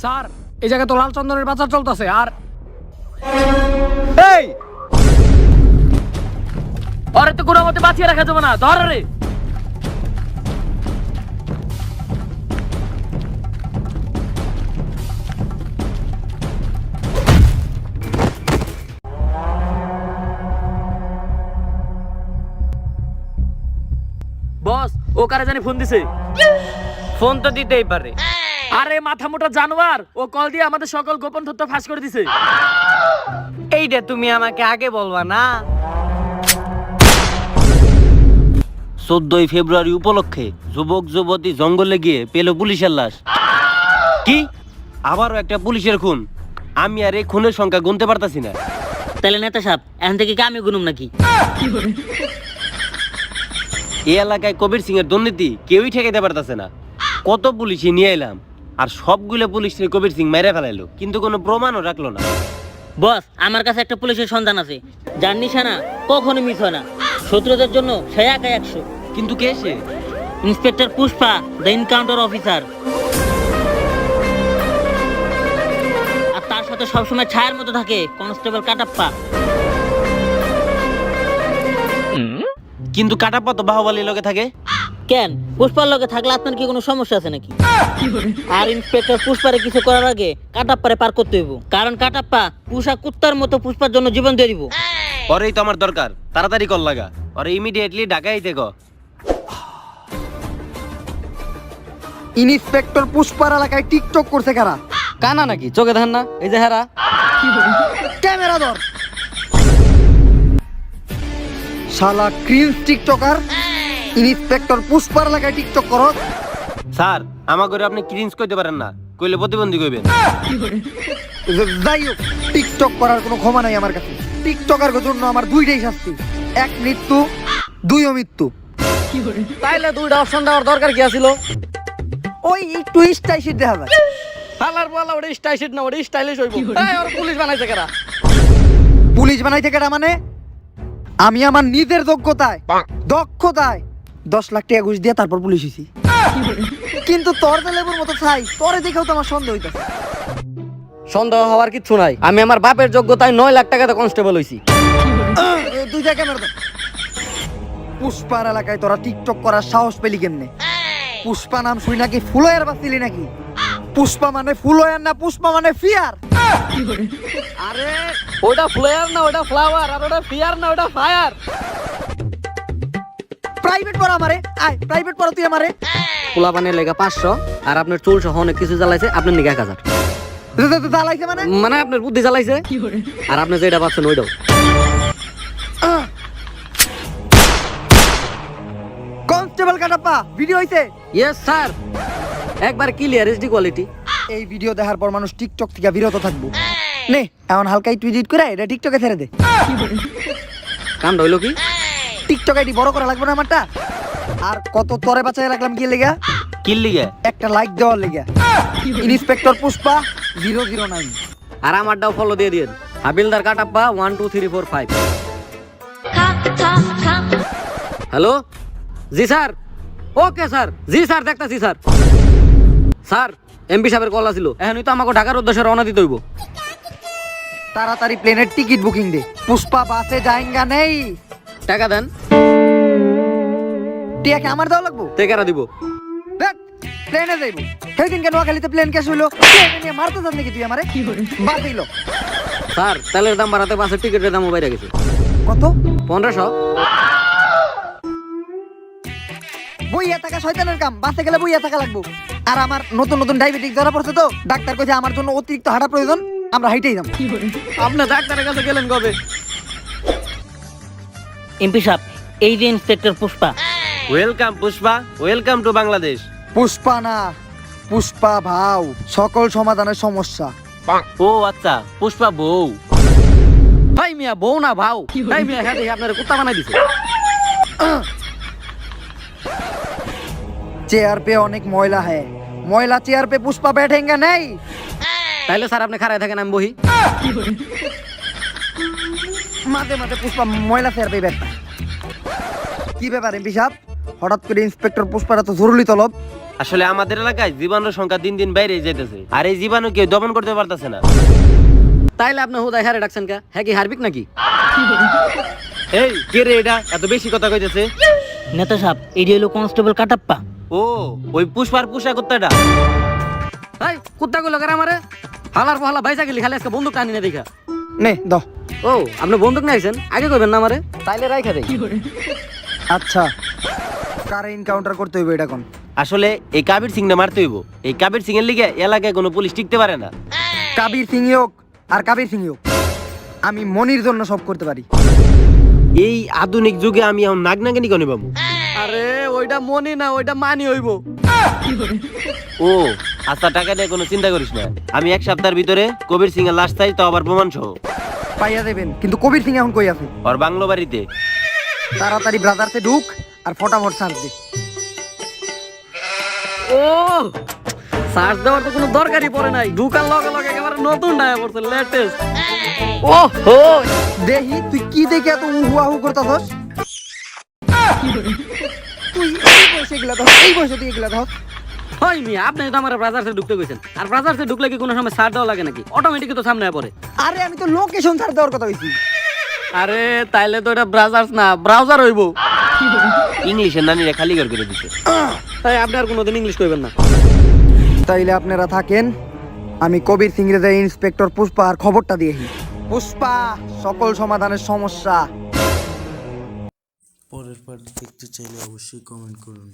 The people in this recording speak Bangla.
স্যার এই জায়গায় তো লাল চন্দনের বাজার চলতেছে আর এই! ওরে তো কোনো মতে বাঁচিয়ে রাখা যাবে না ধর রে। বস ও কারে জানি ফোন দিছে? ফোন তো দিতেই পারে। আরে মাথা মোটা জানোয়ার ও কল দিয়ে আমাদের সকল গোপন তথ্য ফাঁস করে দিছে। এইটা তুমি আমাকে আগে বলবা না? চোদ্দই ফেব্রুয়ারি উপলক্ষে যুবক যুবতী জঙ্গলে গিয়ে পেল পুলিশের লাশ। কি? আবারও একটা পুলিশের খুন? আমি আর এই খুনের সংখ্যা গুনতে পারতাছি না। তাহলে নেতা সাহেব এখন থেকে কি আমি গুনুম নাকি? এই এলাকায় কবির সিং এর দুর্নীতি কেউই ঠেকাইতে পারতাছে না। কত পুলিশই নিয়ে এলাম। আর সবগুলো পুলিশ কবির সিং মেরে ফেলাইলো। কিন্তু কোনো প্রমাণও রাখল না। বস আমার কাছে একটা পুলিশের সন্ধান আছে। যার নিশানা কখনো মিস হয় না। শত্রুদের জন্য সে একাই একশো। কিন্তু কে সে? Inspector Pushpa the encounter officer. আর তার সাথে সবসময় ছায়ার মতো থাকে কনস্টেবল কাটাপ্পা। কিন্তু কাটাপ্পা তো বাহুবালির লগে থাকে। কেন? পুষ্পার লগে থাকলে আপনার কি কোনো সমস্যা আছে নাকি? আর ইন্সপেক্টর পুষ্পারে কিছু করার আগে কাটাপ্পারে পার করতে হইব। কারণ কাটাপ্পা পুষা কুত্তার মতো পুষ্পার জন্য জীবন দিয়ে দিব। পরেই তো আমার দরকার। তাড়াতাড়ি কল লাগা। ওরে ইমিডিয়েটলি ঢাকাইতে গো ইন্সপেক্টর পুষ্পার এলাকায় টিকটক করছে কারা? কানা নাকি? চোখে ধান না? এই যে হেরা। ক্যামেরা ধর। শালা ক্রিন্স টিকটকার। ইন্সপেক্টর পুষ্পার এলাকায় টিকটক করো। স্যার আমার করে আপনি ক্রিন্স কইতে পারেন না। কইলে প্রতিবন্ধী কইবেন। যাই হোক টিকটক করার কোনো ক্ষমা নাই আমার কাছে। টিকটকার জন্য আমার দুইটাই শাস্তি। এক মৃত্যু দুই অমৃত্যু তাইলে দুইটা অপশন দেওয়ার দরকার কি আছিল? ওই একটু স্টাইশিট দেখা যায়। হালার বলা ওটা স্টাইলিশ না ওটা স্টাইলিশ হইব। এই ওর পুলিশ বানাইছে কেরা পুলিশ বানাই থেকে মানে? আমি আমার নিজের যোগ্যতায় দক্ষতায় দশ লাখ টাকা ঘুষ দিয়ে তারপর পুলিশ হয়েছি কিন্তু তোর তো লেবুর মতো চাই তোরে দেখেও তো আমার সন্দেহ হইতাছে। সন্দেহ হওয়ার কিছু নাই। আমি আমার বাপের যোগ্যতায় নয় লাখ টাকাতে কনস্টেবল হইছি। দুই জায়গায় মেরে পুষ্পার এলাকায় তোরা টিকটক করার সাহস পেলি কেমনে? পুষ্পা নাম শুই নাকি ফুলয়ার বাঁচলি নাকি? পুষ্পা মানে ফুলয়ার না পুষ্পা মানে ফিয়ার? আরে ওটা ফুলয়ার না ওটা ফ্লাওয়ার আর ওটা ফিয়ার না ওটা ফায়ার প্রাইভেট পড়া আমারে। আয় প্রাইভেট পড়া তুই আমারে। পোলা পানের লেগা পাঁচশো আর আপনার চুল সহ অনেক কিছু জ্বালাইছে আপনার নিকে এক হাজার। জ্বালাইছে মানে? মানে আপনার বুদ্ধি জ্বালাইছে। আর আপনি যেটা পাচ্ছেন ওইটাও। কনস্টেবল কাটাপ্পা ভিডিও হইছে? ইয়েস স্যার একবার ক্লিয়ার এইচডি কোয়ালিটি এই ভিডিও দেখার পর মানুষ টিকটক থেকে বিরত থাকব। নে এমন হালকা একটু এডিট করে এটা টিকটকে ছেড়ে দে। কামটা হইল কি? টিকটক আইডি বড় করা লাগবে না আমারটা? আর কত তরে বাঁচাই রাখলাম কি লেগা? কিল্লিগে একটা লাইক দেওয়ার লেগা। Inspector Pushpa zero zero nine আর আমারটাও ফলো দিয়ে দিন হাবিলদার Kattappa one two three four five hello ji sir. Okay sir. Ji sir দেখতাছি স্যার। স্যার এমপি সাহেবের কল আছিল এখনই তো আমাকে ঢাকার উদ্দেশ্যে রওনা দিতে হইব। তাড়াতাড়ি প্লেনের টিকিট বুকিং দে। পুষ্পা বাসে যাইঙ্গা নেই। টাকা দেন। টিয়াকে আমার দেওয়া লাগবো? টেকারা দিব? দেখ, প্লেনে যাইবো। সেদিন কেন নোয়াখালীতে প্লেন ক্যাশ হইল? প্লেনে নিয়ে মারতে যাস নাকি তুই আমারে? বাদ দিল। স্যার তেলের দাম বাড়াতে বাসের টিকিটের দামও বাইরে গেছে। কত? পনেরোশো। বইয়া থাকা শয়তানের কাম বাসে গেলে বইয়া থাকা লাগবো। আর আমার নতুন নতুন ডায়াবেটিস ধরা পড়ছে তো ডাক্তার কইছে আমার জন্য অতিরিক্ত হাঁটা প্রয়োজন আমরা হাইটেই যাব। আপনি ডাক্তারের কাছে গেলেন কবে? এমপি সাহেব এই যে inspector Pushpa welcome Pushpa welcome to Bangladesh Pushpa না পুষ্পা ভাও সকল সমাধানের সমস্যা ও আচ্ছা পুষ্পা বউ ভাই মিয়া বউ না ভাও ভাই মিয়া হ্যাঁ দেখি আপনার কুত্তা বানাই দিছে চেয়ার पे অনেক ময়লা है ময়লা চেয়ার पे পুষ্পা बैठेंगे नहीं তাইলে স্যার আপনি খারাই থাকেন আমি বহি মাঝে মাঝে পুষ্পা ময়লা ফেরবে ব্যাপার কি ব্যাপার এমপি সাহ হঠাৎ করে ইন্সপেক্টর পুষ্পার এত জরুরি তলব? আসলে আমাদের এলাকায় জীবাণুর সংখ্যা দিন দিন বাইরে যেতেছে আর এই জীবাণু কেউ দমন করতে পারতেছে না। তাইলে আপনি হুদায় হারে ডাকছেন কে? হ্যাঁ কি হারবিক নাকি? এই কে রে এটা? এত বেশি কথা কইতেছে? নেতা সাহেব এটি হলো কনস্টেবল কাটাপ্পা। ও ওই পুষ্পার পুষা কুত্তাটা। এই কুত্তাগুলো করে আমারে হালার পহালা বাইসা গেলি খালি আজকে বন্দুক টানি না দেখা। নে দ ও আপনি বন্দুক নিয়ে আগে কইবেন না আমারে? তাইলে রাইখা দেই। আচ্ছা কারে এনকাউন্টার করতে হইবে এটা কোন? আসলে এই কাবির সিং না মারতে হইব। এই কাবির সিং এর লিগে এলাকায় কোনো পুলিশ টিকতে পারে না। কাবির সিং হোক আর কাবির সিং হোক আমি মনির জন্য সব করতে পারি। এই আধুনিক যুগে আমি এখন নাগ নাগানি কনে পাবো? আরে ওইটা মনি না ওইটা মানি হইব। ও আচ্ছা টাকা দিয়ে কোনো চিন্তা করিস না। আমি এক সপ্তাহের ভিতরে কবির সিং এর লাশ চাই তো আবার প্রমাণ সহ পাইয়া দেবেন কিন্তু কবির সিং এখন কই আছে? ওর বাংলো বাড়িতে। তাড়াতাড়ি ব্রাদারতে ঢুক আর ফটাফট সার্চ দে। ও সার্চ দেওয়ার তো কোনো দরকারই পড়ে নাই। ঢুকার লগে লগে একেবারে নতুন ডায়া পড়ছে লেটেস্ট ও হো দেহি তুই কি দেখে এত উহু আহু করতাছস? তুই এই বয়সে এগুলা ধর এই বয়সে তুই এগুলা ধর। হয় মি আপনি তো আমার ব্রাজার্সে ঢুকতে কইছেন। আর ব্রাজার্সে ঢুকলে কি কোনো সময় সার দেওয়া লাগে নাকি? অটোমেটিক তো সামনে পড়ে। আরে আমি তো লোকেশন ছাড় দেওয়ার কথা কইছি। আরে তাইলে তো এটা ব্রাজার্স না ব্রাউজার হইব। ইংলিশের নানিরা খালি ঘর করে দিছে। তাই আপনি আর কোনোদিন ইংলিশ কইবেন না। তাইলে আপনারা থাকেন আমি কবির সিং রে যাই ইন্সপেক্টর পুষ্পা আর খবরটা দিয়েহি পুষ্পা সকল সমাধানের সমস্যা। পরের পার্ট দেখতে চাইলে অবশ্যই কমেন্ট করুন।